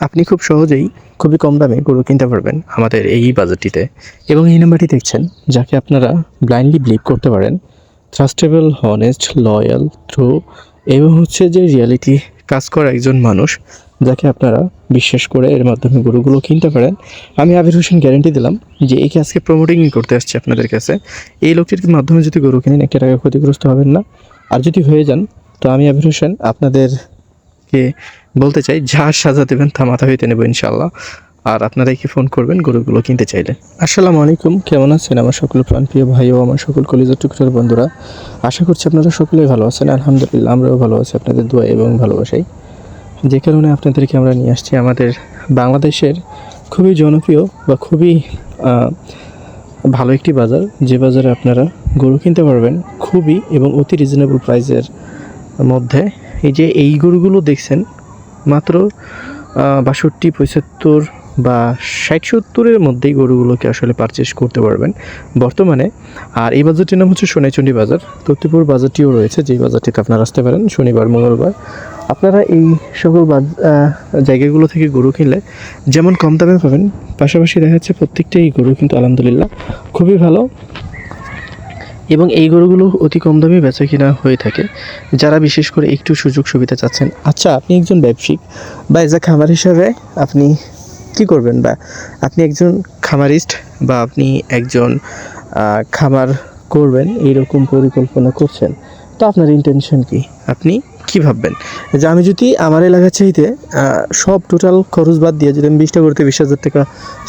আপনি খুব সহজেই খুবই কম দামে গরু কিনতে পারবেন আমাদের এই বাজারটিতে। এবং এই নাম্বারটি দেখছেন, যাকে আপনারা ব্লাইন্ডলি বিলিভ করতে পারেন। ট্রাস্টেবল হনেস্ট লয়াল ট্রু এবং হচ্ছে যে রিয়ালিটি কাজ করা একজন মানুষ, যাকে আপনারা বিশ্বাস করে এর মাধ্যমে গরুগুলো কিনতে পারেন। আমি আবির হোসেন গ্যারেন্টি দিলাম যে একে আজকে প্রমোটিং করতে আসছি আপনাদের কাছে। এই লোকটির মাধ্যমে যদি গরু কিনেন, একটা টাকা ক্ষতিগ্রস্ত হবেন না। আর যদি হয়ে যান, তো আমি আবির হোসেন আপনাদেরকে বলতে চাই, যা সাজা দেবেন তা মাথা হইতে নেব ইনশাল্লাহ আর আপনারা কি ফোন করবেন, গরুগুলো কিনতে চাইলে। আসসালামু আলাইকুম, কেমন আছেন আমার সকল প্রাণপ্রিয় ভাই ও আমার সকল কলিজার টুকটার বন্ধুরা? আশা করছি আপনারা সকলেই ভালো আছেন। আলহামদুলিল্লাহ, আমরাও ভালো আছি। আপনাদের দোয়া এবং ভালোবাসাই। যে কারণে আপনাদেরকে আমরা নিয়ে আসছি আমাদের বাংলাদেশের খুবই জনপ্রিয় বা খুবই ভালো একটি বাজার। যে বাজারে আপনারা গরু কিনতে পারবেন খুবই এবং অতি রিজনেবল প্রাইসের মধ্যে। এই যে এই গরুগুলো দেখছেন, মাত্র বাষট্টি পঁচাত্তর বা ষাট, সত্তরের মধ্যেই গরুগুলোকে আসলে পারচেস করতে পারবেন বর্তমানে। আর এই বাজারটির নাম হচ্ছে সোনাইচন্ডী বাজার। তত্তিপুর বাজারটিও রয়েছে, যেই বাজারটিতে আপনারা আসতে পারেন শনিবার, মঙ্গলবার। আপনারা এই সকল জায়গাগুলো থেকে গরু কিনলে যেমন কম দামে পাবেন, পাশাপাশি দেখা যাচ্ছে প্রত্যেকটাই গরু কিন্তু আলহামদুলিল্লাহ খুবই ভালো। এবং এই গরুগুলো অতি কম দামে বেচা কিনা হয়ে থাকে। যারা বিশেষ করে একটু সুযোগ সুবিধা চাচ্ছেন। আচ্ছা আপনি একজন ব্যবসায়িক বা এজ আ খামার হিসাবে আপনি কি করবেন বা আপনি একজন খামারিস্ট বা আপনি একজন খামার করবেন, এইরকম পরিকল্পনা করছেন, তো আপনার ইন্টেনশন কি? আপনি কি ভাববেন? যে আমি যদি আমার এলাকা চাইতে সব টোটাল খরচ বাদ দিয়ে যদি আমি বিশটা করতে বিশ হাজার টাকা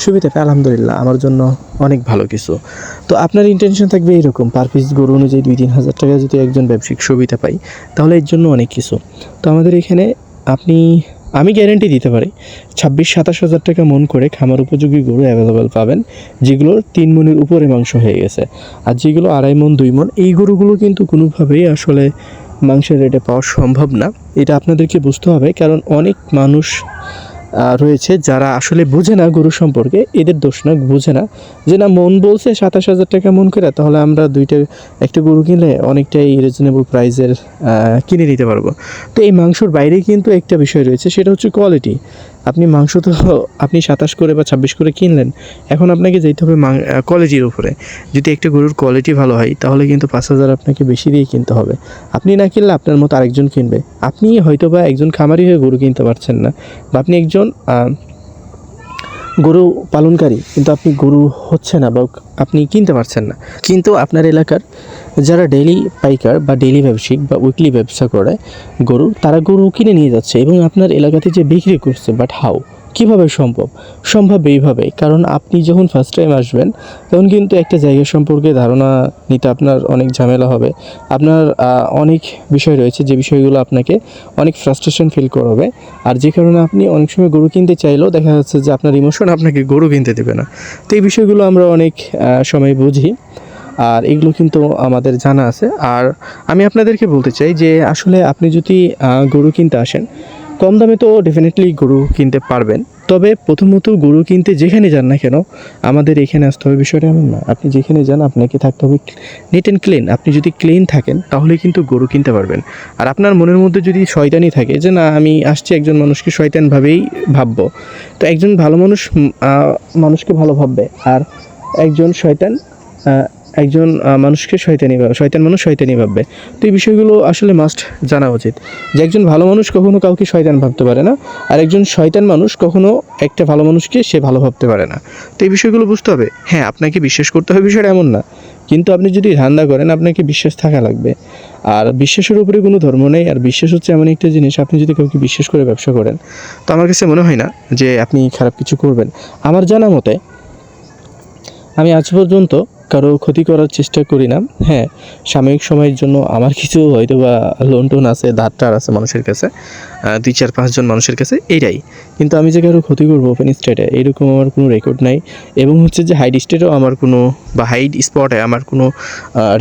সুবিধা পাই, আলহামদুলিল্লাহ, আমার জন্য অনেক ভালো কিছু। তো আপনার ইন্টেনশন থাকবে এইরকম পার পিস গরু অনুযায়ী দুই, তিন হাজার টাকা যদি একজন ব্যবসায়িক সুবিধা পাই তাহলে এর জন্য অনেক কিছু। তো আমাদের এখানে আপনি, আমি গ্যারেন্টি দিতে পারি, ছাব্বিশ, সাতাশ হাজার টাকা মন করে খামার উপযোগী গরু অ্যাভেলেবেল পাবেন, যেগুলোর তিন মনের উপরে মাংস হয়ে গেছে। আর যেগুলো আড়াই মন, দুই মন, এই গরুগুলো কিন্তু কোনোভাবেই আসলে মাংসের রেটে পাওয়া সম্ভব না। এটা আপনাদেরকে বুঝতে হবে, কারণ অনেক মানুষ রয়েছে যারা আসলে বোঝে না গরু সম্পর্কে, এদের দোষ না, বোঝে না। যে না, মন বলছে সাতাশ হাজার টাকা মন করে, তাহলে আমরা দুইটা, একটা গরু কিনলে অনেকটাই রিজনেবল প্রাইসের কিনে নিতে পারব। তো এই মাংসর বাইরে কিন্তু একটা বিষয় রয়েছে, সেটা হচ্ছে কোয়ালিটি আপনি মাংস তো আপনি সাতাশ করে বা ছাব্বিশ করে কিনলেন, এখন আপনাকে যেতে হবে কোয়ালিটির উপরে। যদি একটা গরুর কোয়ালিটি ভালো হয়, তাহলে কিন্তু পাঁচ হাজার আপনাকে বেশি দিয়ে কিনতে হবে। আপনি না কিনলে আপনার মতো আরেকজন কিনবে। আপনি হয়তো বা একজন খামারি হয়ে গরু কিনতে পারছেন না, বা আপনি একজন গরু পালনকারী, কিন্তু আপনি গরু হচ্ছে না বা আপনি কিনতে পারছেন না। কিন্তু আপনার এলাকার যারা ডেইলি পাইকার বা ডেইলি ব্যবসায়িক বা উইকলি ব্যবসা করে গরু, তারা গরু কিনে নিয়ে যাচ্ছে এবং আপনার এলাকাতে যে বিক্রি করছে বাট হাউ কীভাবে সম্ভব? সম্ভব এইভাবে, কারণ আপনি যখন ফার্স্ট টাইম আসবেন, তখন কিন্তু একটা জায়গা সম্পর্কে ধারণা নিতে আপনার অনেক ঝামেলা হবে। আপনার অনেক বিষয় রয়েছে, যে বিষয়গুলো আপনাকে অনেক ফ্রাস্ট্রেশন ফিল করাবে। আর যে কারণে আপনি অনেক সময় গরু কিনতে চাইলেও দেখা যাচ্ছে যে আপনার ইমোশন আপনাকে গরু কিনতে দেবে না। তো এই বিষয়গুলো আমরা অনেক সময় বুঝি। আর এগুলো কিন্তু আমাদের জানা আছে। আর আমি আপনাদেরকে বলতে চাই যে, আসলে আপনি যদি গরু কিনতে আসেন, কম দামে তো ডেফিনেটলি গরু কিনতে পারবেন। তবে প্রথমত গরু কিনতে যেখানে যান না কেন, আমাদের এখানে আসতে হবে বিষয়টা এমন না। আপনি যেখানে যান, আপনাকে থাকতে হবে নিট অ্যান্ড ক্লিন আপনি যদি ক্লিন থাকেন, তাহলে কিন্তু গরু কিনতে পারবেন। আর আপনার মনের মধ্যে যদি শয়তানি থাকে, যে না, আমি আসছি একজন মানুষকে শয়তানভাবেই ভাববো, তো একজন ভালো মানুষ মানুষকে ভালো ভাববে। আর একজন শয়তান একজন মানুষকে শয়তানি ভাবে, শয়তান মানুষ শয়তানি ভাববে। তো এই বিষয়গুলো আসলে মাস্ট জানা উচিত। যে একজন ভালো মানুষ কখনো কাউকে শয়তান ভাবতে পারে না, আর একজন শয়তান মানুষ কখনো একটা ভালো মানুষকে সে ভালো ভাবতে পারে না। তো এই বিষয়গুলো বুঝতে হবে। হ্যাঁ আপনাকে বিশ্বাস করতে হবে, বিষয়টা এমন না। কিন্তু আপনি যদি ধান্দা করেন, আপনাকে বিশ্বাস থাকা লাগবে। আর বিশ্বাসের উপরে কোনো ধর্ম নেই। আর বিশ্বাস হচ্ছে এমন একটা জিনিস, আপনি যদি কাউকে বিশ্বাস করে ব্যবসা করেন, তো আমার কাছে মনে হয় না যে আপনি খারাপ কিছু করবেন। আমার জানা মতে, আমি আজ পর্যন্ত কারও ক্ষতি করার চেষ্টা করি না। হ্যাঁ সাময়িক সময়ের জন্য আমার কিছু হয়তো বা লোন টোন আছে ধার টার আছে মানুষের কাছে দুই চার পাঁচজন মানুষের কাছে, এইটাই। কিন্তু আমি যে কারও ক্ষতি করব ওপেন স্টেটে এইরকম আমার কোনো রেকর্ড নাই। এবং হচ্ছে যে হাইড স্টেটেও আমার কোনো বা হাইড স্পটে আমার কোনো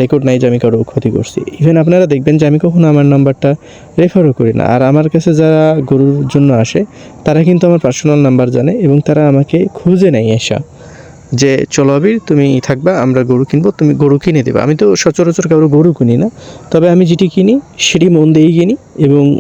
রেকর্ড নাই যে আমি কারও ক্ষতি করছি। ইভেন আপনারা দেখবেন যে আমি কখনো আমার নাম্বারটা রেফারও করি না। আর আমার কাছে যারা গরুর জন্য আসে, তারা কিন্তু আমার পার্সোনাল নাম্বার জানে এবং তারা আমাকে খুঁজে নেয় এসা। যে, চলো আবির, তুমি থাকবা, আমরা গরু কিনবো, তুমি গরু কিনে দেবে। আমি তো সচরাচর কারও গরু কিনি না। তবে আমি যেটি কিনি, সেটি মন দিয়েই কিনি এবং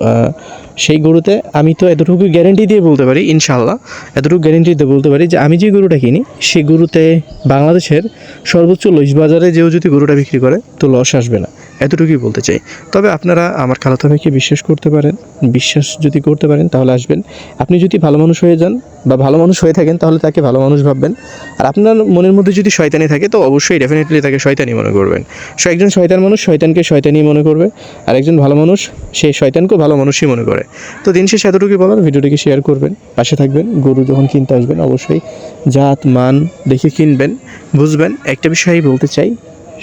সেই গরুতে আমি তো এতটুকু গ্যারেন্টি দিয়ে বলতে পারি ইনশাল্লাহ এতটুকু গ্যারেন্টি দিয়ে বলতে পারি যে, আমি যে গরুটা কিনি, সেই গরুতে বাংলাদেশের সর্বোচ্চ লইস বাজারে যেও যদি গরুটা বিক্রি করে, তো লস আসবে না। এতটুকুই বলতে চাই। তবে আপনারা আমার খালাতো বিশ্বাস করতে পারেন, বিশ্বাস যদি করতে পারেন, তাহলে আসবেন। আপনি যদি ভালো মানুষ হয়ে যান বা ভালো মানুষ হয়ে থাকেন, তাহলে তাকে ভালো মানুষ ভাববেন। আর আপনার মনের মধ্যে যদি শয়তানি থাকে, তো অবশ্যই ডেফিনেটলি তাকে শয়তানি মনে করবেন। সো একজন শয়তান মানুষ শয়তানকে শয়তানি মনে করবে, আর একজন ভালো মানুষ, সে শয়তানকেও ভালো মানুষই মনে করে। তো দিন শেষে এতটুকুই বলার, ভিডিওটিকে শেয়ার করবেন, পাশে থাকবেন, গরু যখন কিনতে আসবেন, অবশ্যই জাত, মান দেখে কিনবেন, বুঝবেন। একটা বিষয়ই বলতে চাই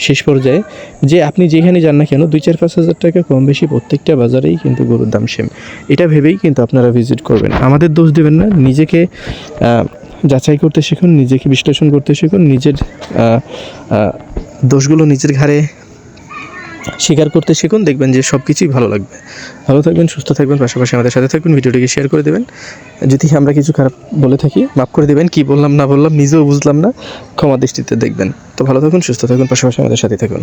শেষ পর্যায়ে যে আপনি যেখানে যান না কেন, দুই চার পাঁচ হাজার টাকা কম বেশি প্রত্যেকটা বাজারেই কিন্তু গরুর দাম সেম। এটা ভেবেই কিন্তু আপনারা ভিজিট করবেন। আমাদের দোষ দেবেন না, নিজেকে যাচাই করতে শিখুন, নিজেকে বিশ্লেষণ করতে শিখুন, নিজের দোষগুলো নিজের ঘাড়ে স্বীকার করতে শিখুন, দেখবেন যে সব কিছুই ভালো লাগবে। ভালো থাকবেন, সুস্থ থাকবেন, পাশাপাশি আমাদের সাথে থাকবেন ভিডিওটিকে শেয়ার করে দেবেন। যদি আমরা কিছু খারাপ বলে থাকি, মাফ করে দেবেন, কি বললাম, না বললাম, নিজেও বুঝলাম না, ক্ষমা দৃষ্টিতে দেখবেন। তো ভালো থাকুন, সুস্থ থাকুন, পাশাপাশি আমাদের সাথে থাকুন।